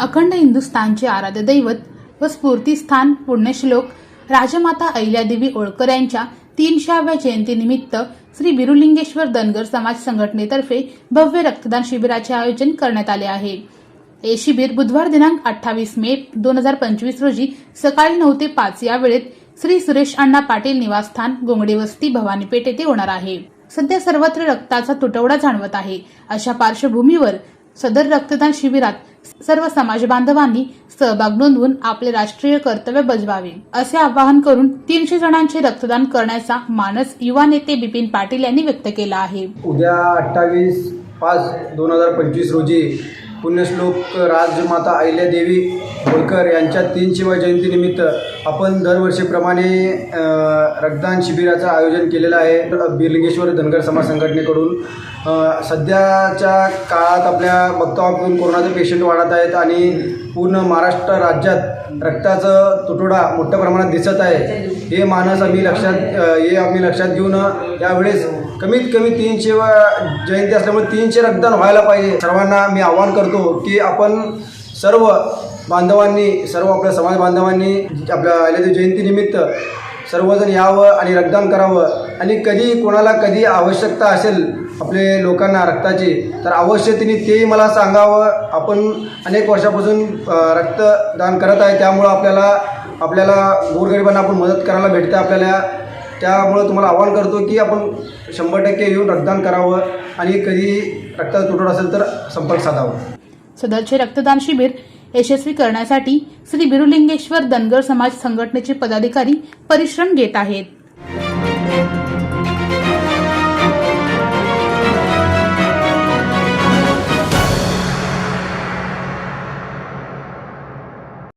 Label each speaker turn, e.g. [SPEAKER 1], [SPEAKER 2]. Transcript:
[SPEAKER 1] अखंड हिंदुस्थानचे आराध्य दैवत व स्फूर्तीस्थान पुण्यश्लोक राजमाता अहिल्यादेवी होळकर यांच्या तीनशेव्या जयंतीनिमित्त श्री बिरुलिंगेश्वर धनगर समाज संघटनेतर्फे भव्य रक्तदान शिबिराचे आयोजन करण्यात आले आहे. हे शिबिर बुधवार दिनांक अठ्ठावीस मे दोन हजार पंचवीस रोजी सकाळी नऊ ते पाच या वेळेत श्री सुरेश अण्णा पाटील निवासस्थान गोंगडे वस्ती भवानीपेठ येथे होणार आहे. सध्या सर्वत्र रक्ताचा तुटवडा जाणवत आहे. अशा पार्श्वभूमीवर सदर रक्तदान शिबिरात सर्व समाज बांधवांनी सहभाग नोंदवून आपले राष्ट्रीय कर्तव्य बजवावे असे आवाहन करून तीनशे जणांचे रक्तदान करण्याचा मानस युवा नेते बिपिन पाटील यांनी व्यक्त केला आहे.
[SPEAKER 2] उद्या अठ्ठावीस पाच दोन हजार पंचवीस रोजी पुण्यश्लोक राजमाता अहिल्यादेवी होळकर यांच्या तीनशेव्या जयंतीनिमित्त आपण दरवर्षीप्रमाणे रक्तदान शिबिराचं आयोजन केलेलं आहे बिरलिंगेश्वर धनगर समाज संघटनेकडून सध्याच्या काळात आपल्या बघतो आपण कोरोनाचे पेशंट वाढत आहेत आणि पूर्ण महाराष्ट्र राज्यात रक्ताचं तुटवडा मोठ्या प्रमाणात दिसत आहे. हे मानस आम्ही लक्षात हे आम्ही लक्षात घेऊन यावेळेस कमीत कमी तीनशे जयंती असल्यामुळे तीनशे रक्तदान व्हायला पाहिजे. सर्वांना मी आवाहन करतो की आपण सर्व बांधवांनी सर्व आपल्या समाज बांधवांनी आपल्या अहिल्यादेवी जयंतीनिमित्त सर्वजण यावं आणि रक्तदान करावं. आणि कधी कोणाला कधी आवश्यकता असेल आपले लोकांना रक्ताची तर अवश्य तिने तेही मला सांगावं. आपण अनेक वर्षापासून रक्तदान करत आहे. त्यामुळं आपल्याला आपल्याला गोरगरिबांना आपण मदत करायला भेटते आपल्याला. त्यामुळं तुम्हाला आवाहन करतो की आपण शंभर टक्के येऊन रक्तदान करावं आणि कधी रक्ताचा तुटवडा असेल तर संपर्क साधावा.
[SPEAKER 1] सदरचे रक्तदान शिबिर यशस्वी करण्यासाठी श्री बिरुलिंगेश्वर धनगर समाज संघटनेचे पदाधिकारी परिश्रम घेत आहेत.